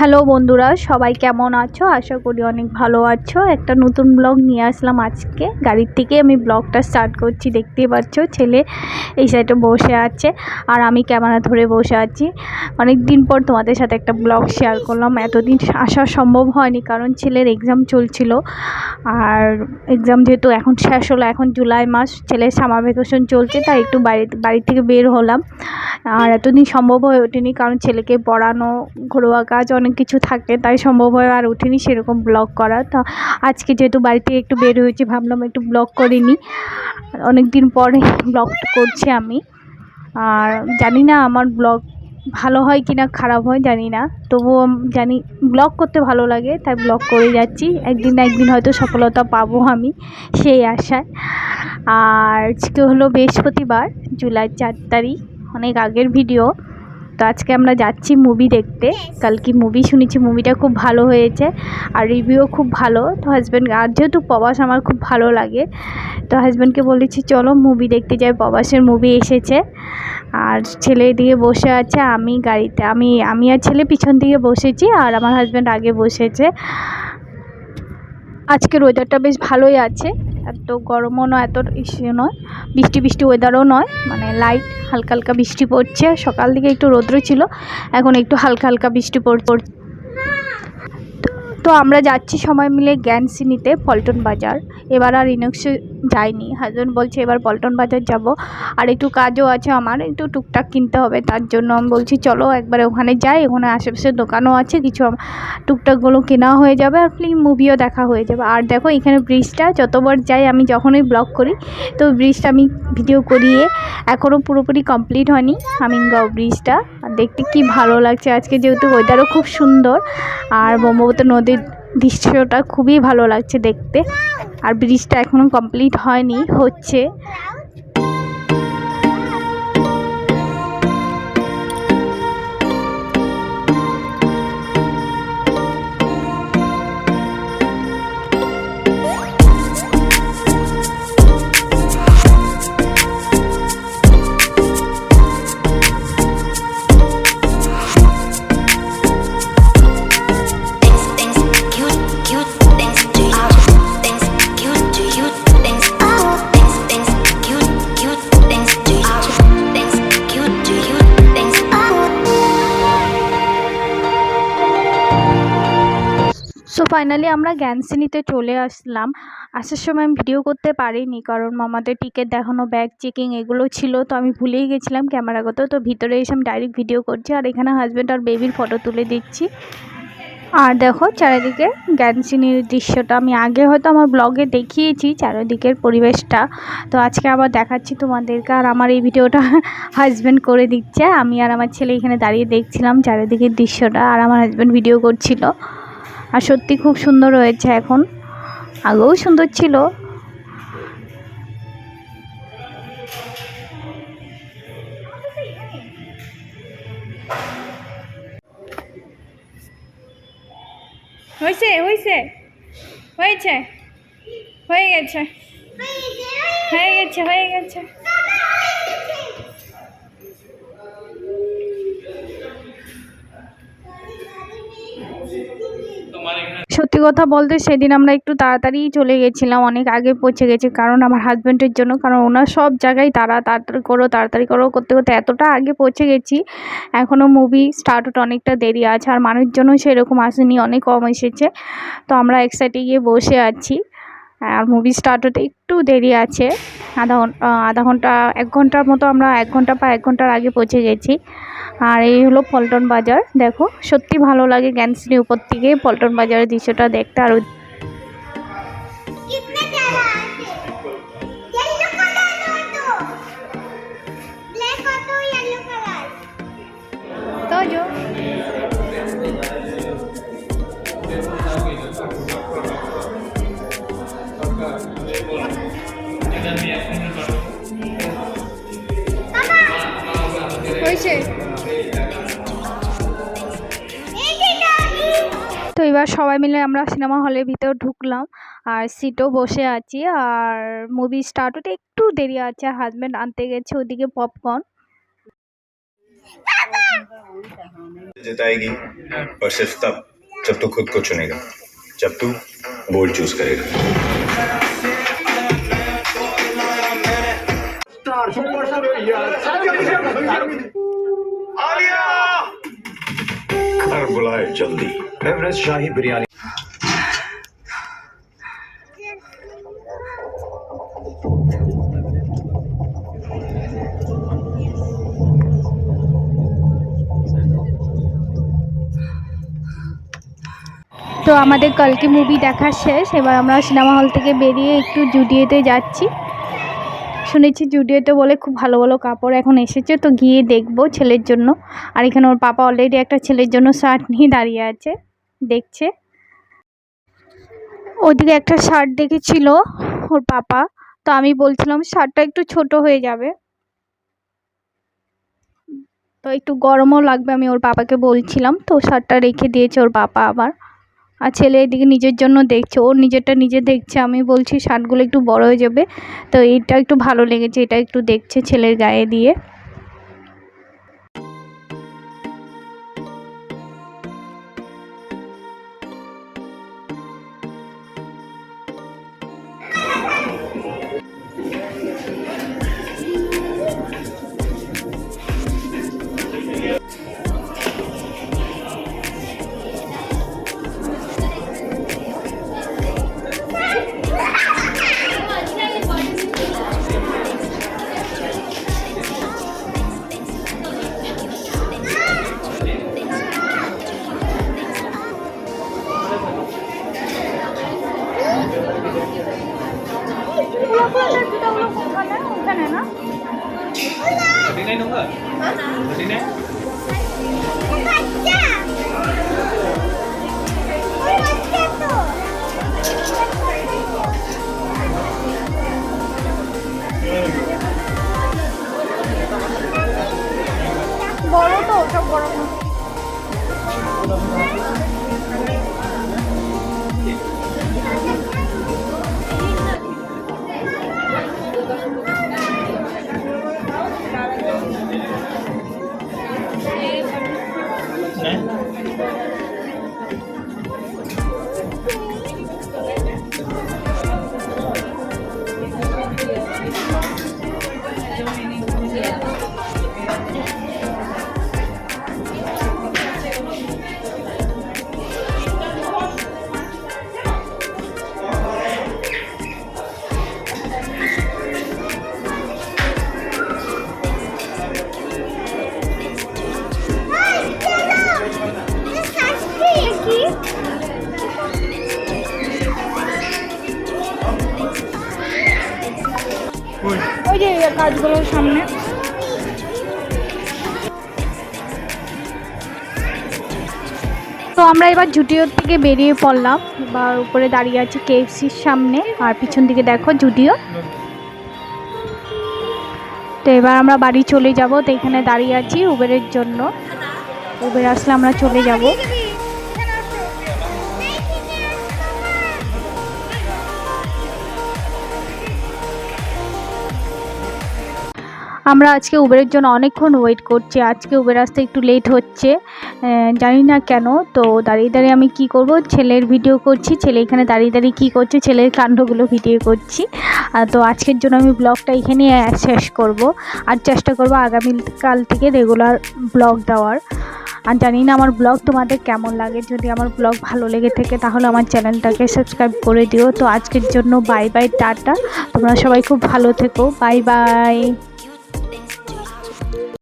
Hello বন্ধুরা, সবাই কেমন আছো? আশা করি অনেক ভালো আছো। একটা নতুন ব্লগ নিয়ে আসলাম আজকে। গাড়ির থেকে আমি ব্লগটা স্টার্ট করছি, দেখতেই পাচ্ছ ছেলে এই সাইডে বসে আছে আর আমি ক্যামেরা ধরে বসে আছি। অনেক দিন পর তোমাদের সাথে একটা ব্লগ শেয়ার করলাম। এতদিন আসা সম্ভব হয়নি কারণ ছেলের এক্সাম চলছিল আর এক্সাম যেহেতু এখন শেষ হলো, এখন জুলাই মাস, ছেলের সামার ভ্যাকেশন চলছে, তাই একটু বাড়ি বাড়ি থেকে বের হলাম। আর এতদিন সম্ভব হয়ে ওঠেনি কারণ ছেলেকে পড়ানো, ঘরোয়া কাজ অনেক কিছু থাকে, তাই সম্ভব হয়ে আর উঠিনি সেরকম ব্লগ করা। তো আজকে যেহেতু বাড়ি থেকে একটু বের হয়েছি, ভাবলাম একটু ব্লগ করিনি অনেক দিন পরে ব্লগ করছি আমি। আর জানি না আমার ব্লগ ভালো হয় কি না খারাপ হয়, জানি না। তবুও জানি ব্লগ করতে ভালো লাগে, তাই ব্লগ করে যাচ্ছি। একদিন না একদিন হয়তো সফলতা পাবো আমি, সেই আশায়। আর আজকে হলো বৃহস্পতিবার, জুলাই চার তারিখ, অনেক আগের ভিডিও তো আজকে আমরা যাচ্ছি মুভি দেখতে। কালকে মুভি শুনেছি মুভিটা খুব ভালো হয়েছে আর রিভিউও খুব ভালো। তো হাজব্যান্ড আর যেহেতু প্রবাস আমার খুব ভালো লাগে, তো হাজব্যান্ডকে বলেছি, চলো মুভি দেখতে যাই। প্রবাসের মুভি এসেছে আর ছেলে দিকে বসে আছে, আমি গাড়িতে আমি আমি আর ছেলে পিছন দিকে বসেছি আর আমার হাজব্যান্ড আগে বসেছে। আজকের ওয়েদারটা বেশ ভালোই আছে। এত গরমও নয়, এত ইসে নয়, বৃষ্টি বৃষ্টি ওয়েদারও নয় মানে লাইট হালকা হালকা বৃষ্টি পড়ছে। সকাল দিকে একটু রৌদ্র ছিল, এখন একটু হালকা হালকা বৃষ্টি পড় পড়- তো আমরা যাচ্ছি সবাই মিলে জ্ঞানসি নিতে পল্টন বাজার। এবার আর ইনক্সে যাইনি। হাজব্যান্ড বলছে, এবার পল্টন বাজার যাব। আর একটু কাজও আছে আমার, একটু টুকটাক কিনতে হবে। তার জন্য আমি বলছি, চলো একবার ওখানে যাই। ওখানে আশেপাশে দোকানও আছে। কিছু টুকটাকগুলো কেনা হয়ে যাবে আর ফিল্ম মুভিও দেখা হয়ে যাবে। আর দেখো, এখানে ব্রিজটা যতবার যাই আমি যখনই ব্লগ করি, তো ব্রিজটা আমি ভিডিও করিয়ে এখনও পুরোপুরি কমপ্লিট হয়নি। হামিনগাঁও ব্রিজটা আর দেখতে কি ভালো লাগছে। আজকে যেহেতু ওয়েদারও খুব সুন্দর, আর ব্রহ্মপুত্র নদীর দৃশ্যটা খুবই ভালো লাগছে দেখতে। আর ব্রিজটা এখনও কমপ্লিট হয়নি হচ্ছে। ফাইনালি আমরা জ্ঞানশ্রেণীতে চলে আসলাম। আসার সময় আমি ভিডিও করতে পারিনি কারণ আমাদের টিকিট দেখানো ব্যাগ চেকিং এগুলো ছিল, তো আমি ভুলেই গেছিলাম ক্যামেরাগত তো ভিতরে এসে আমি ডাইরেক্ট ভিডিও করছি আর এখানে হাজব্যান্ড আর বেবির ফটো তুলে দিচ্ছি। আর দেখো চারিদিকে জ্ঞানশ্রেণীর দৃশ্যটা। আমি আগে হয়তো আমার ব্লগে দেখিয়েছি চারিদিকের পরিবেশটা। তো আজকে আবার দেখাচ্ছি তোমাদেরকে আর আমার এই ভিডিওটা হাজব্যান্ড করে দিচ্ছে। আমি আর আমার ছেলে এখানে দাঁড়িয়ে দেখছিলাম চারিদিকের দৃশ্যটা আর আমার হাজব্যান্ড ভিডিও করছিল। আর সত্যি খুব সুন্দর হয়েছে এখন। আগেও সুন্দর ছিল। হয়েছে হয়েছে হয়েছে হয়ে গেছে। হয়ে গেছে হয়ে গেছে। সত্যি কথা বলতে সেদিন আমরা একটু তাড়াতাড়ি চলে গেছিলাম, অনেক আগে পৌঁছে গেছি কারণ আমার হাজব্যান্ডের জন্য, কারণ ওনার সব জায়গায় তারা তাড়াতাড়ি করো তাড়াতাড়ি করো, করতে করতে এতটা আগে পৌঁছে গেছি। এখনও মুভি স্টার্ট হতে অনেকটা দেরি আছে, আর মানুষজনও সেরকম আসেনি, অনেক কম এসেছে। তো আমরা এক সাইডে গিয়ে বসে আছি। আর মুভি স্টার্ট হতে একটু দেরি আছে। আধা ঘণ্টা আধা ঘণ্টা, এক ঘণ্টার মতো আমরা এক ঘণ্টা বা এক ঘণ্টার আগে পৌঁছে গেছি। আর এই হলো পল্টন বাজার, দেখো। সত্যি ভালো লাগে জ্ঞানশ্রী উপর থেকে পল্টন বাজারের দৃশ্যটা দেখতে আর হয়েছে তো এবার সবাই মিলে আমরা সিনেমা হলের ভিতর ঢুকলাম আর সিটও বসে আছি আর মুভি স্টার্ট হতে একটু দেরি আছে হাজব্যান্ড আনতে গেছে ওদিকে পপকর্ন जिताएगी और सिर्फ तब जब तू खुद को चुनेगा जब तू बोर्ड चूज करेगा घर बुलाए जल्दी एवरेस्ट शाही बिरयानी তো আমাদের কালকে মুভি দেখা শেষ এবার আমরা সিনেমা হল থেকে বেরিয়ে একটু জুডিওতে যাচ্ছি শুনেছি জুডিওতে বলে খুব ভালো ভালো কাপড় এখন এসেছে, তো গিয়ে দেখব ছেলের জন্য। আর এখানে ওর পাপা অলরেডি একটা ছেলের জন্য শার্ট নিয়ে দাঁড়িয়ে আছে, দেখছে। ওদিকে একটা শার্ট দেখেছিল ওর পাপা, তো আমি বলছিলাম শার্টটা একটু ছোট হয়ে যাবে। তো একটু গরমও লাগবে আমি ওর পাপাকে বলছিলাম, তো শার্টটা রেখে দিয়েছে ওর পাপা আবার। আর ছেলে এদিকে নিজের জন্য দেখছে, ওর নিজেরটা নিজে দেখছে, আমি বলছি, শার্টগুলো একটু বড় হয়ে যাবে, তো এটা একটু ভালো লেগেছে, এটা একটু দেখছে ছেলের গায়ে দিয়ে। বড় তো সব বড় যে সামনে। তো আমরা এবার জুডিওর থেকে বেরিয়ে পড়লাম। বা উপরে দাঁড়িয়ে আছি কেএফসির সামনে। আর পিছন দিকে দেখো জুডিও। তো এবার আমরা বাড়ি চলে যাব। তো এখানে দাঁড়িয়ে আছি উবেরের জন্য। উবের আসলে আমরা চলে যাব। আমরা আজকে উবেরের জন্য অনেকক্ষণ ওয়েট করছি। আজকে উবের আসতে একটু লেট হচ্ছে। জানি না কেন। তো দাঁড়িয়ে দাঁড়িয়ে আমি কি করব? ছেলের ভিডিও করছি। ছেলে এখানে দাঁড়িয়ে দাঁড়িয়ে কী করছে? ছেলের কাণ্ডগুলো ভিডিও করছি। তো আজকের জন্য আমি ব্লগটা এখানে শেষ করব। আর চেষ্টা করব আগামীকাল থেকে রেগুলার ব্লগ দেওয়ার। আর জানি না আমার ব্লগ তোমাদের কেমন লাগে। যদি আমার ব্লগ ভালো লেগে থাকে, তাহলে আমার চ্যানেলটাকে সাবস্ক্রাইব করে দিও। তো আজকের জন্য বাই বাই টাটা। তোমরা সবাই খুব ভালো থেকো। Bye bye